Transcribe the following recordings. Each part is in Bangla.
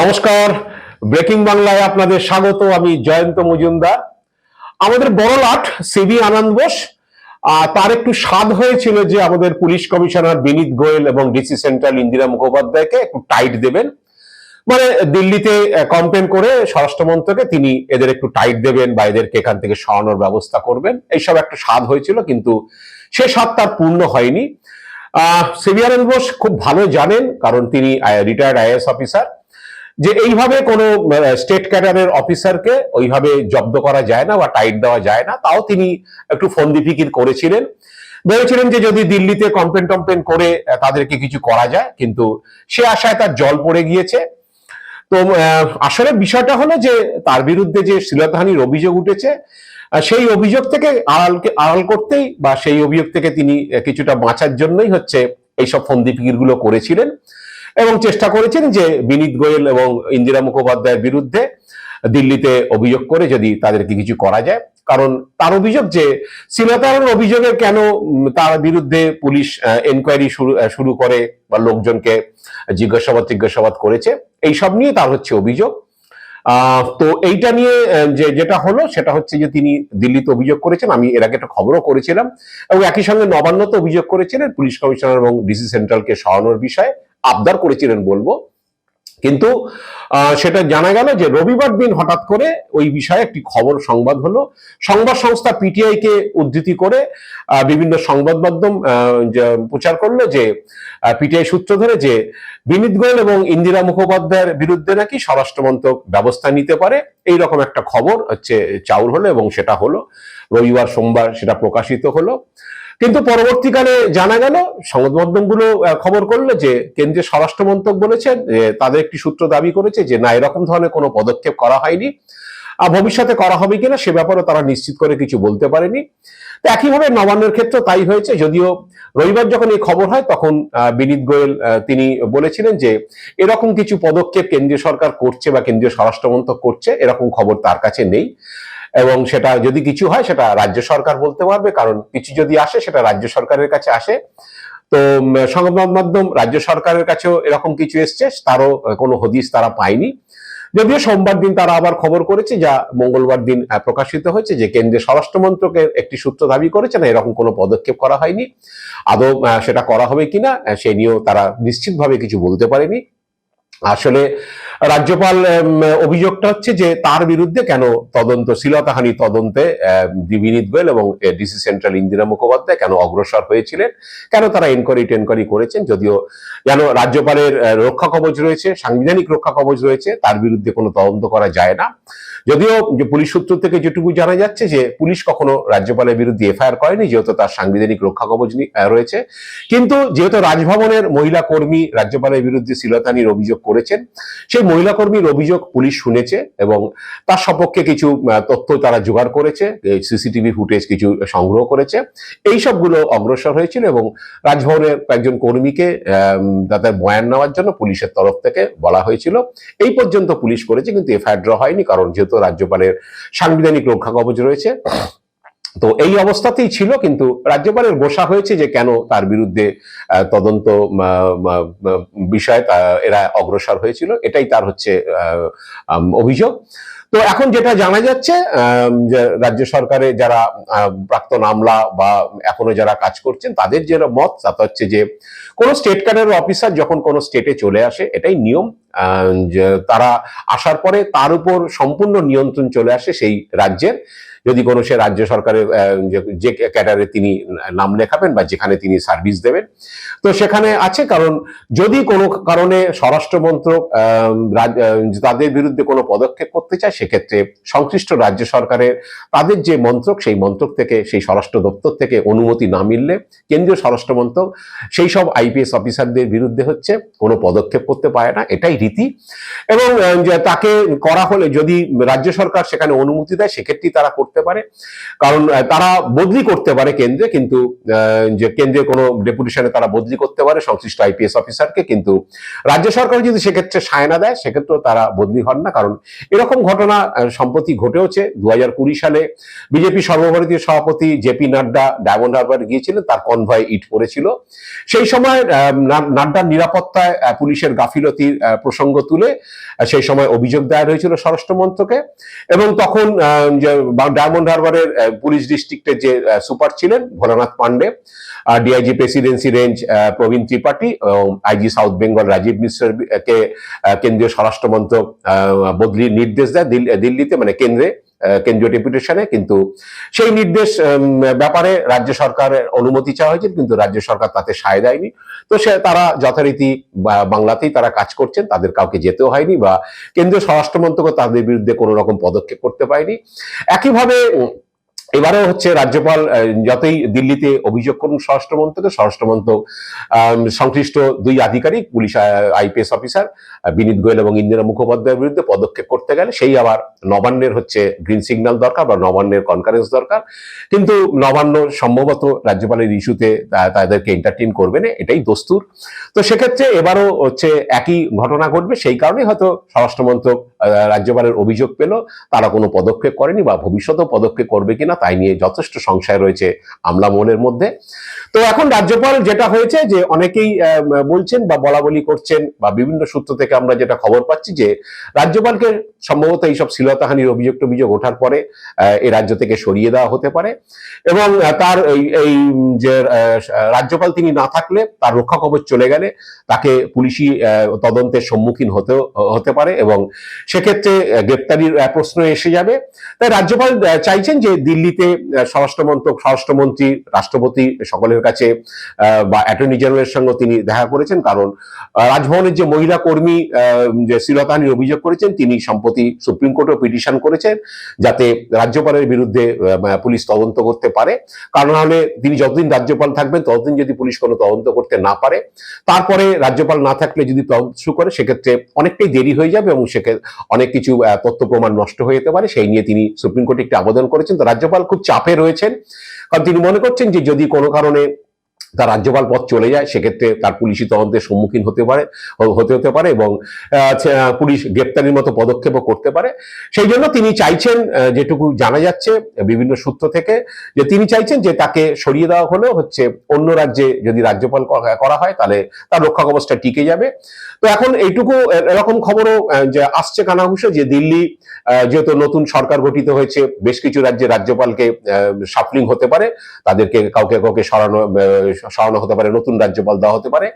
নমস্কার। ব্রেকিং বাংলায় আপনাদের স্বাগত, আমি জয়ন্ত মজুমদার। আমাদের বড়লাট সিবি আনন্দ বোস তার একটু স্বাদ হয়েছিল যে আমাদের পুলিশ কমিশনার বিনীত গোয়েল এবং ডিসি সেন্ট্রাল ইন্দিরা মুখোপাধ্যায়কে একটু টাইট দেবেন। মানে দিল্লিতে কমপ্লেন করে স্বরাষ্ট্রমন্ত্রকে তিনি এদের একটু টাইট দেবেন বা এদেরকে এখান থেকে সরানোর ব্যবস্থা করবেন। এইসব একটা স্বাদ হয়েছিল, কিন্তু সে স্বাদ তার পূর্ণ হয়নি। সিবি আনন্দ বোস খুব ভালো জানেন, কারণ তিনি রিটায়ার্ড আইএস অফিসার যে এইভাবে কোনো স্টেট ক্যাডারের অফিসারকে ওইভাবে জব্দ করা যায় না বা টাইট দেওয়া যায় না, তাও তিনি একটু ফন্দি ফিকির করেছিলেন। ভেবেছিলেন যে যদি দিল্লিতে কমপ্লেন টমপ্লেন করে তাদেরকে কিছু করা যায়, কিন্তু সে আশায় তার জল পড়ে গিয়েছে। তো আসলে বিষয়টা হলো যে তার বিরুদ্ধে যে শ্লীলতাহানির অভিযোগ উঠেছে সেই অভিযোগ থেকে আড়ালকে আড়াল করতেই বা সেই অভিযোগ থেকে তিনি কিছুটা বাঁচার জন্যই হচ্ছে এইসব ফন্দি ফিকিরগুলো করেছিলেন। এবং চেষ্টা করেছেন যে বিনীত গোয়েল এবং ইন্দিরা মুখোপাধ্যায়ের বিরুদ্ধে দিল্লিতে অভিযোগ করে যদি তাদেরকে কিছু করা যায়। কারণ তার অভিযোগ যে শ্লীলতাহানির অভিযোগে কেন তার বিরুদ্ধে পুলিশ এনকোয়ারি শুরু শুরু করে বা লোকজনকে জিজ্ঞাসাবাদ জিজ্ঞাসাবাদ করেছে এইসব নিয়ে তার হচ্ছে অভিযোগ। তো এইটা নিয়ে যে, যেটা হলো সেটা হচ্ছে যে তিনি দিল্লিতে অভিযোগ করেছেন, আমি এর আগে একটা খবরও করেছিলাম। এবং একই সঙ্গে নবান্নতে অভিযোগ করেছিলেন পুলিশ কমিশনার এবং ডিসি সেন্ট্রালকে সরানোর বিষয়ে। আবদার করেছিলেন বলব। কিন্তু সেটা জানা গেল যে রবিবার দিন হঠাৎ করে ওই বিষয়ে একটি খবর সংবাদ হলো। সংবাদ সংস্থা পিটিআই কে উদ্ধৃতি করে বিভিন্ন সংবাদ মাধ্যম প্রচার করল যে পিটিআই সূত্র ধরে যে বিনীত গোয়েল এবং ইন্দিরা মুখোপাধ্যায়ের বিরুদ্ধে নাকি স্বরাষ্ট্রমন্ত্রক ব্যবস্থা নিতে পারে এই রকম একটা খবর হচ্ছে চাউর হলো এবং সেটা হলো। রবিবার সোমবার সেটা প্রকাশিত হলো। কিন্তু পরবর্তীকালে জানা গেল, সংবাদ মাধ্যমগুলো খবর করল যে কেন্দ্রীয় স্বরাষ্ট্র মন্ত্রক বলেছেন যে তাদের একটি সূত্র দাবি করেছে যে না, এরকম ধরনের কোনো পদক্ষেপ করা হয়নি। আর ভবিষ্যতে করা হবে কিনা সে ব্যাপারে তারা নিশ্চিত করে কিছু বলতে পারেনি। তো একইভাবে নবান্নের ক্ষেত্রে তাই হয়েছে। যদিও রবিবার যখন এই খবর হয়, তখন বিনীত গোয়েল তিনি বলেছিলেন যে এরকম কিছু পদক্ষেপ কেন্দ্রীয় সরকার করছে বা কেন্দ্রীয় স্বরাষ্ট্র মন্ত্রক করছে, এরকম খবর তার কাছে নেই। এবং সেটা যদি কিছু হয়, সেটা রাজ্য সরকার বলতে পারবে, কারণ কিছু যদি আসে, সেটা রাজ্য সরকারের কাছে আসে। তো সংবাদ মাধ্যম রাজ্য সরকারের কাছেও এরকম কিছু এসছে, তারও কোনো হদিস তারা পায়নি। যদিও সোমবার দিন তারা আবার খবর করেছে, যা মঙ্গলবার দিন প্রকাশিত হয়েছে যে কেন্দ্রীয় স্বরাষ্ট্র মন্ত্রকের একটি সূত্র দাবি করেছে না, এরকম কোনো পদক্ষেপ করা হয়নি। আদৌ সেটা করা হবে কিনা, সে নিয়েও তারা নিশ্চিতভাবে কিছু বলতে পারেনি। আসলে রাজ্যপাল অভিযোগটা হচ্ছে যে তার বিরুদ্ধে কেন তদন্ত শ্লীলতাহানি তদন্তে বিনীত গোয়েল এবং ডিসি সেন্ট্রাল ইন্দিরা মুখোপাধ্যায় কেন অগ্রসর হয়েছিলেন? কেন তারা এনকোয়ারি টেনকোয়ারি করেছেন? যদিও যেন রাজ্যপালের রক্ষা কবচ রয়েছে, সাংবিধানিক রক্ষা কবচ রয়েছে, তার বিরুদ্ধে কোনো তদন্ত করা যায় না। যদিও যে পুলিশ সূত্র থেকে যেটুকু জানা যাচ্ছে যে পুলিশ কখনো রাজ্যপালের বিরুদ্ধে এফআইআর করেনি, যেহেতু তার সাংবিধানিক রক্ষা কবচ রয়েছে। কিন্তু যেহেতু রাজভবনের মহিলা কর্মী রাজ্যপালের বিরুদ্ধে শ্লীলতাহানির অভিযোগ করেছেন, সেই মহিলা কর্মীর অভিযোগ পুলিশ শুনেছে এবং তার সপক্ষে কিছু তথ্য তারা জোগাড় করেছে সিসিটিভি ফুটেজ কিছু সংগ্রহ করেছে। এই সবগুলো অগ্রসর হয়েছিল এবং রাজভবনের একজন কর্মীকে তাদের বয়ান নেওয়ার জন্য পুলিশের তরফ থেকে বলা হয়েছিল। এই পর্যন্ত পুলিশ করেছে, কিন্তু এফআইআর ড্র হয়নি, কারণ যেহেতু রাজ্যপালের সাংবিধানিক রক্ষা কবচ রয়েছে তো এই অবস্থাতেই ছিল, কিন্তু রাজ্যপালের গোসা হয়েছে যে কেন তার বিরুদ্ধে তদন্ত বিষয়ে এরা অগ্রসর হয়েছিল, এটাই তার হচ্ছে অভিযোগ। তো এখন যেটা জানা যাচ্ছে রাজ্য সরকারে যারা প্রাক্তন আমলা বা এখনও যারা কাজ করছেন, তাদের যে মত, তা হচ্ছে যে কোনো স্টেট ক্যাডারের অফিসার যখন কোনো স্টেটে চলে আসে, এটাই নিয়ম তারা আসার পরে তার উপর সম্পূর্ণ নিয়ন্ত্রণ চলে আসে সেই রাজ্যের। যদি কোনো সে রাজ্য সরকারের যে- ক্যাডারে তিনি নাম লেখাবেন বা যেখানে তিনি সার্ভিস দেবেন। তো সেখানে আছে কারণ যদি কোনো কারণে স্বরাষ্ট্র মন্ত্রক আহ, তাদের বিরুদ্ধে কোনো পদক্ষেপ করতে চায় সেক্ষেত্রে সংশ্লিষ্ট রাজ্য সরকারের তাদের যে মন্ত্রক সেই মন্ত্রক থেকে সেই স্বরাষ্ট্র দপ্তর থেকে অনুমতি না মিললে কেন্দ্রীয় স্বরাষ্ট্র মন্ত্রক সেই সব আইপিএস অফিসারদের বিরুদ্ধে হচ্ছে কোনো পদক্ষেপ করতে পারে না। এটাই রীতি। এবং তাকে করা হলে যদি রাজ্য সরকার সেখানে অনুমতি দেয় সেক্ষেত্রেই তারা করতে পারে। কারণ তারা বদলি করতে পারে কেন্দ্রে, কিন্তু যে কেন্দ্রে কোনো ডেপুটেশনে তারা বদলি করতে পারে সংশ্লিষ্ট আইপিএস অফিসারকে, কিন্তু রাজ্য সরকার যদি সেক্ষেত্রে সায়না দেয়, সেক্ষেত্রেও তারা বদলি হন না। কারণ, এরকম ঘটনা সম্প্রতি ঘটেওছে। দু হাজার কুড়ি সালে বিজেপি সর্বভারতীয় সভাপতি জেপি নাড্ডা ডায়মন্ড হারবার গিয়েছিলেন, তার কনভয় ইট পড়েছিল। সেই সময় নাড্ডার নিরাপত্তায় পুলিশের গাফিলতির প্রসঙ্গ তুলে সেই সময় অভিযোগ দায়ের হয়েছিল স্বরাষ্ট্র মন্ত্রকে এবং তখন ডায়মন্ড হারবারের পুলিশ ডিস্ট্রিক্টের যে সুপার ছিলেন Bholanath Pandey DIG presidency range Prabin Tripathi IG south Bengal Rajib মিশ্রকে কেন্দ্রীয় স্বরাষ্ট্র মন্ত্রক আহ, বদলির নির্দেশ দেয় দিল- দিল্লিতে মানে কেন্দ্রে। কেন্দ্রীয় ডেপুটেশনে, কিন্তু সেই নির্দেশ ব্যাপারে রাজ্য সরকারের অনুমতি চাওয়া হয়েছিল কিন্তু রাজ্য সরকার তাতে সায় দেয়নি। তো সে, তারা যথারীতি বাংলাতেই তারা কাজ করছেন, তাদের কাউকে যেতেও হয়নি বা কেন্দ্রীয় স্বরাষ্ট্র মন্ত্রক তাদের বিরুদ্ধে কোনো রকম পদক্ষেপ করতে পারেনি। একইভাবে এবারেও হচ্ছে রাজ্যপাল যতই দিল্লিতে অভিযোগ করুন স্বরাষ্ট্র মন্ত্রকে স্বরাষ্ট্র মন্ত্রক সংশ্লিষ্ট দুই আধিকারিক police IPS officer Vineet Goyal এবং ইন্দিরা মুখোপাধ্যায়ের বিরুদ্ধে পদক্ষেপ করতে গেলে সেই আবার নবান্নের হচ্ছে গ্রিন সিগন্যাল দরকার বা নবান্নের কনকারেন্স দরকার। কিন্তু নবান্ন সম্ভবত রাজ্যপালের ইস্যুতে তাদেরকে এন্টারটেইন করবে না এটাই দস্তুর। তো সেক্ষেত্রে এবারও হচ্ছে একই ঘটনা ঘটবে সেই কারণেই হয়তো স্বরাষ্ট্র মন্ত্রক আহ, রাজ্যপালের অভিযোগ পেল তারা কোনো পদক্ষেপ করেনি বা ভবিষ্যতেও পদক্ষেপ করবে কিনা তাই নিয়ে যথেষ্ট সংশয় রয়েছে আমলা মনের মধ্যে। তো এখন রাজ্যপাল যেটা হয়েছে যে অনেকেই বলছেন বা বলা বলি করছেন বা বিভিন্ন সূত্র থেকে আমরা যেটা খবর পাচ্ছি যে রাজ্যপালকে সম্ভবত এইসব শ্লীলতাহানির অভিযোগ টভিযোগ ওঠার পরে এই রাজ্য থেকে সরিয়ে দেওয়া হতে পারে এবং তার এই যে রাজ্যপাল তিনি না থাকলে তার রক্ষা কবচ চলে গেলে তাকে পুলিশি তদন্তের সম্মুখীন হতে হতে পারে এবং সেক্ষেত্রে গ্রেপ্তারির প্রশ্ন এসে যাবে। তাই রাজ্যপাল চাইছেন যে দিল্লিতে স্বরাষ্ট্রমন্ত্রক, স্বরাষ্ট্রমন্ত্রী, রাষ্ট্রপতি সকলের কাছে বা অ্যাটর্নি জেনারেলের সঙ্গে তিনি দেখা করেছেন। কারণ রাজভবনের যে মহিলা কর্মী যে শ্লীলতাহানির অভিযোগ করেছেন, তিনি সম্প্রতি সুপ্রিম কোর্টেও পিটিশন করেছেন যাতে রাজ্যপালের বিরুদ্ধে পুলিশ তদন্ত করতে পারে। কারণ হলে তিনি যতদিন রাজ্যপাল থাকবেন, ততদিন যদি পুলিশ কোনো তদন্ত করতে না পারে, তারপরে রাজ্যপাল না থাকলে যদি তদন্ত শুরু করে, সেক্ষেত্রে অনেকটাই দেরি হয়ে যাবে এবং সেক্ষেত্রে অনেক কিছু তথ্য প্রমাণ নষ্ট হয়ে যেতে পারে। সেই নিয়ে তিনি সুপ্রিম কোর্টে একটি আবেদন করেছেন। তো রাজ্যপাল খুব চাপে রয়েছেন। কারণ তিনি মনে করছেন যে যদি কোনো কারণে তার রাজ্যপাল পদ চলে যায়, সেক্ষেত্রে তার পুলিশি তদন্তের সম্মুখীন হতে পারে, হতে হতে পারে এবং পুলিশ গ্রেপ্তারির মতো পদক্ষেপও করতে পারে। সেই জন্য তিনি চাইছেন যেটুকু জানা যাচ্ছে বিভিন্ন সূত্র থেকে, যে তিনি চাইছেন যে তাকে সরিয়ে দেওয়া হলেও হচ্ছে অন্য রাজ্যে যদি রাজ্যপাল ক- করা হয়, তাহলে তার রক্ষা কবচটা টিকে যাবে। তো এখন এইটুকু এরকম খবরও যে আসছে কানাঘুষে, যে দিল্লি যেহেতু নতুন সরকার গঠিত হয়েছে, বেশ কিছু রাজ্যে রাজ্যপালকে সাফলিং হতে পারে, তাদেরকে কাউকে কাউকে সরানো সরানো হতে পারে, নতুন রাজ্যপাল দেওয়া হতে পারে।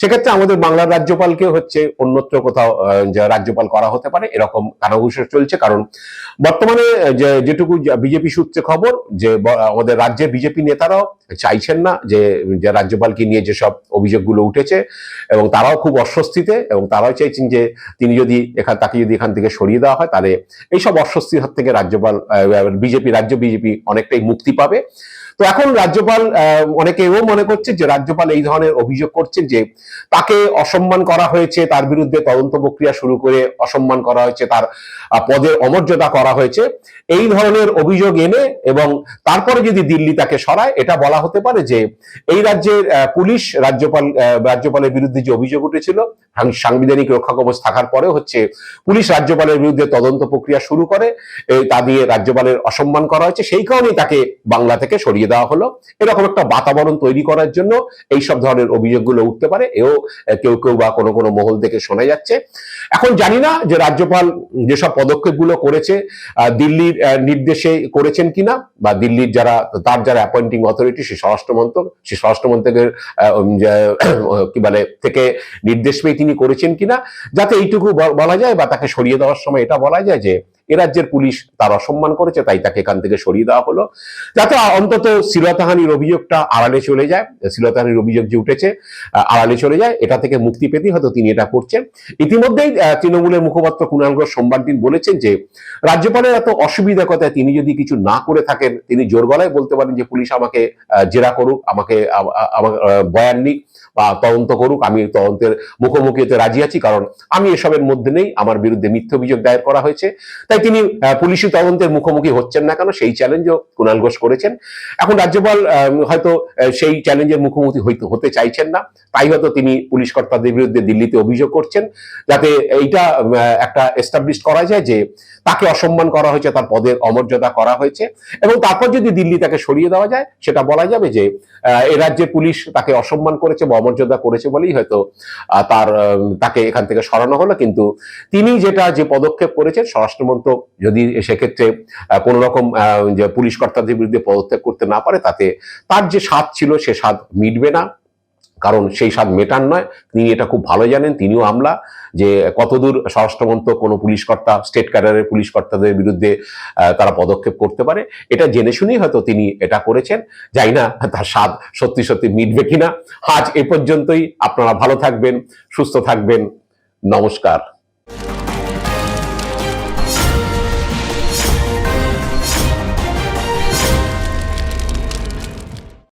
সেক্ষেত্রে আমাদের বাংলার রাজ্যপালকে হচ্ছে অন্যত্র কোথাও রাজ্যপাল করা হতে পারে, এরকম কানাঘুষে চলছে। কারণ বর্তমানে যেটুকু বিজেপি সূত্রে খবর, যে আমাদের রাজ্যের বিজেপি নেতারাও চাইছেন না যে রাজ্যপালকে নিয়ে যেসব অভিযোগগুলো উঠেছে, এবং তারাও খুব অস্বস্তিতে, এবং তারাও চাইছেন যে তিনি যদি এখান, তাকে যদি এখান থেকে সরিয়ে দেওয়া হয়, তাহলে এইসব অস্বস্তির হাত থেকে রাজ্যপাল বিজেপি, রাজ্য বিজেপি অনেকটাই মুক্তি পাবে। তো এখন রাজ্যপাল অনেকে এও মনে করছে যে রাজ্যপাল এই ধরনের অভিযোগ করছেন যে তাকে অসম্মান করা হয়েছে, তার বিরুদ্ধে তদন্ত প্রক্রিয়া শুরু করে অসম্মান করা হয়েছে, তার পদের অমর্যাদা করা হয়েছে। এই ধরনের অভিযোগ এনে এবং তারপরে যদি দিল্লি তাকে সরায়, এটা বলা হতে পারে যে এই রাজ্যের পুলিশ রাজ্যপাল রাজ্যপালের বিরুদ্ধে যে অভিযোগ উঠেছিল সাংবিধানিক রক্ষা কবচ থাকার পরেও হচ্ছে পুলিশ রাজ্যপালের বিরুদ্ধে তদন্ত প্রক্রিয়া শুরু করে তা দিয়ে রাজ্যপালের অসম্মান করা হয়েছে। সেই কারণেই তাকে বাংলা থেকে সরিয়ে দেওয়া হলো। এরকম একটা বাতাবরণ তৈরি করার জন্য এই সব ধরনের অভিযোগগুলো উঠতে পারে। এও কেউ কেউ বা কোনো কোনো মহল থেকে শোনা যাচ্ছে। এখন জানি না যে রাজ্যপাল যেসব পদক্ষেপগুলো করেছে দিল্লির নির্দেশে করেছেন কিনা বা দিল্লির যারা তার যারা অ্যাপয়েন্টিং অথরিটি সে স্বরাষ্ট্রমন্ত্রক সে স্বরাষ্ট্রমন্ত্রকের আহ, কি বলে থেকে নির্দেশ পেয়ে তিনি করেছেন কিনা যাতে এইটুকু বলা যায় বা তাকে সরিয়ে দেওয়ার সময় এটা বলা যায় যে এ রাজ্যের পুলিশ তার অসম্মান করেছে, তাই তাকে এখান থেকে সরিয়ে দেওয়া হলো। যাতে অন্তত শ্লীলতাহানির অভিযোগটা আড়ালে চলে যায় শ্লীলতাহানির অভিযোগ যে উঠেছে আড়ালে চলে যায়, এটা থেকে মুক্তি পেতেই হয়তো তিনি এটা করছেন। ইতিমধ্যেই তৃণমূলের মুখপাত্র কুণাল ঘোষ সোমবার দিন বলেছেন যে, রাজ্যপালের এত অসুবিধা কথায় তিনি যদি কিছু না করে থাকেন, তিনি জোর গলায় বলতে পারেন যে, পুলিশ আমাকে জেরা করুক, আমাকে বয়ান নিক তদন্ত করুক, আমি তদন্তের মুখোমুখি হতে রাজি আছি, কারণ আমি এসবের মধ্যে নেই, আমার বিরুদ্ধে মিথ্যে অভিযোগ দায়ের করা হয়েছে। তাই তিনি পুলিশি তদন্তের মুখোমুখি হচ্ছেন না কেন, সেই চ্যালেঞ্জও কুণাল ঘোষ করেছেন। এখন রাজ্যপাল হয়তো সেই চ্যালেঞ্জের মুখোমুখি হইতে, হতে চাইছেন না। তাই হয়তো তিনি পুলিশ কর্তাদের বিরুদ্ধে দিল্লিতে অভিযোগ করছেন, যাতে এইটা একটা এস্টাবলিশ করা যায় যে তাকে অসম্মান করা হয়েছে, তার পদের অমর্যাদা করা হয়েছে। এবং তারপর যদি দিল্লি তাকে সরিয়ে দেওয়া যায়, সেটা বলা যাবে যে এ রাজ্যে পুলিশ তাকে অসম্মান করেছে বা অমর্যাদা করেছে বলেই হয়তো তার তাকে এখান থেকে সরানো হলো। কিন্তু তিনি যেটা যে পদক্ষেপ করেছেন, স্বরাষ্ট্রমন্ত্রক যদি সেক্ষেত্রে কোনো রকম যে পুলিশ কর্তাদের বিরুদ্ধে পদত্যাগ করতে না পারে, তাতে তার যে স্বাদ ছিল, সে স্বাদ মিটবে না। কারণ সেই স্বাদ মেটান নয়। তিনি এটা খুব ভালো জানেন, তিনিও আমলা যে কতদূর স্বরাষ্ট্রমন্ত্রক কোনো পুলিশ কর্তা স্টেট ক্যাডারের পুলিশ কর্তাদের বিরুদ্ধে তারা পদক্ষেপ করতে পারে। এটা জেনে শুনেই হয়তো তিনি এটা করেছেন। যাই না, তার স্বাদ সত্যি সত্যি মিটবে কিনা, আজ এ পর্যন্তই। আপনারা ভালো থাকবেন, সুস্থ থাকবেন। নমস্কার।